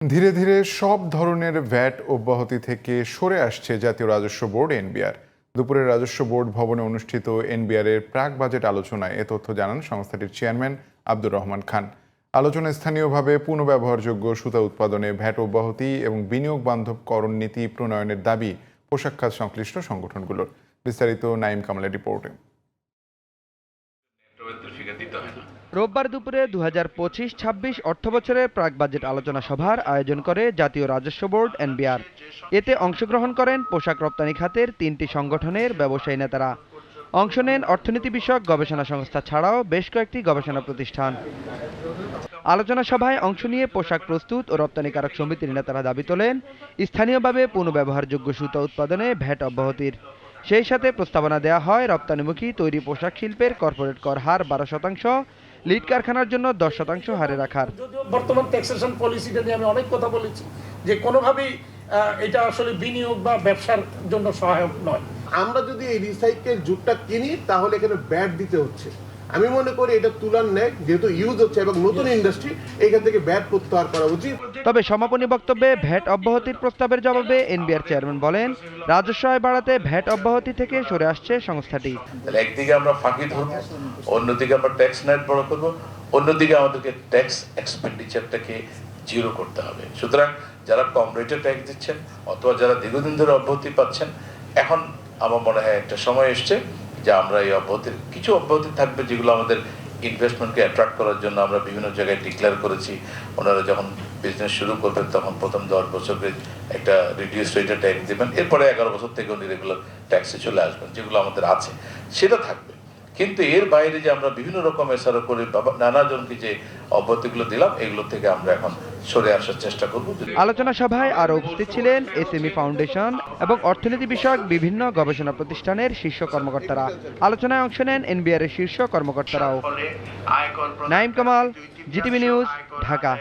ধীরে ধীরে সব ধরনের ভ্যাট অব্যাহতি থেকে সরে আসছে জাতীয় রাজস্ব বোর্ড এনবিআর। দুপুরে রাজস্ব বোর্ড ভবনে অনুষ্ঠিত এনবিআর এর প্রাক বাজেট আলোচনায় এ তথ্য জানান সংস্থাটির চেয়ারম্যান আব্দুর রহমান খান। আলোচনায় স্থানীয়ভাবে পুনঃব্যবহারযোগ্য সুতা উৎপাদনে ভ্যাট অব্যাহতি এবং বিনিয়োগ বান্ধব করণ নীতি প্রণয়নের দাবি, পোশাক খাত সংশ্লিষ্ট সংগঠনগুলোর। বিস্তারিত নাইম কামালের রিপোর্টে। রোববার দুপুরে দু হাজার পঁচিশ ছাব্বিশ অর্থ বছরের প্রাক বাজেট আলোচনা সভার আয়োজন করে জাতীয় রাজস্ব বোর্ড, এনবিআর। এতে অংশগ্রহণ করেন পোশাক রপ্তানি খাতের তিনটি সংগঠনের ব্যবসায়ী নেতারা। অংশ নেন অর্থনীতি বিষয়ক গবেষণা সংস্থা ছাড়াও বেশ কয়েকটি গবেষণা প্রতিষ্ঠান। আলোচনা সভায় অংশ নিয়ে পোশাক প্রস্তুত ও রপ্তানিকারক সমিতির নেতারা দাবি তোলেন, স্থানীয়ভাবে পুনঃব্যবহারযোগ্য সুতা উৎপাদনে ভ্যাট অব্যাহতির। সেই সাথে প্রস্তাবনা দেওয়া হয় রপ্তানিমুখী তৈরি পোশাক শিল্পের কর্পোরেট কর হার বারো শতাংশ লিড কারখানার জন্য দশ শতাংশ হারে রাখার। বর্তমান ট্যাক্সেশন পলিসিটা নিয়ে আমি অনেক কথা বলেছি যে কোনোভাবেই আহ, এটা আসলে বিনিয়োগ বা ব্যবসার জন্য সহায়ক নয়। আমরা যদি এই রিসাইকেল জুটটা কিনি তাহলে এখানে ব্যাট দিতে হচ্ছে। আমি মনে করি এটা তুলার নেয় যেহেতু ইউজ হচ্ছে এবং নতুন ইন্ডাস্ট্রি এখান থেকে ব্যাট প্রত্যাহার করা উচিত। তবে সমাপনী বক্তব্যে ভ্যাট অব্যাহতির প্রস্তাবের জবাবে এনবিআর চেয়ারম্যান বলেন, রাজস্ব আয় বাড়াতে ভ্যাট অব্যাহতি থেকে সরে আসছে সংস্থাটি। একদিকে আমরা ফাঁকি ধরবো, অন্যদিকে আমরা ট্যাক্স নেট বড় করব, অন্যদিকে আমাদেরকে ট্যাক্স এক্সপেন্ডিচারটাকে জিরো করতে হবে। সুতরাং যারা কম রেটে ট্যাক্স দিচ্ছেন অথবা যারা দীর্ঘদিন ধরে অব্যাহতি পাচ্ছেন, এখন আমার মনে হয় একটা সময় এসছে যে আমরা এই অব্যাহতির, কিছু অব্যাহতি থাকবে যেগুলো আমাদের ইনভেস্টমেন্টকে অ্যাট্রাক্ট করার জন্য আমরা বিভিন্ন জায়গায় ডিক্লেয়ার করেছি। ওনারা যখন বিজনেস শুরু করবেন, তখন প্রথম দশ বছরকে একটা রিডিউস রেটে ট্যাক্স দেবেন। এরপরে এগারো বছর থেকে উনি রেগুলার ট্যাক্সে চলে আসবেন, যেগুলো আমাদের আছে। সেটা থাকবে। কিন্তু এর বাইরে যে আমরা বিভিন্ন রকম এসারো করে নানাজনকে যে অব্যাহতিগুলো দিলাম, এগুলো থেকে আমরা এখন সরে আসার চেষ্টা করব। আলোচনা সভায় আরও উপস্থিত ছিলেন এসএমই ফাউন্ডেশন এবং অর্থনীতি বিষয়ক বিভিন্ন গবেষণা প্রতিষ্ঠানের শীর্ষ কর্মকর্তারা। আলোচনায় অংশ নেন এনবিআর এর শীর্ষ কর্মকর্তারাও। Naim Kamal GTV news Dhaka.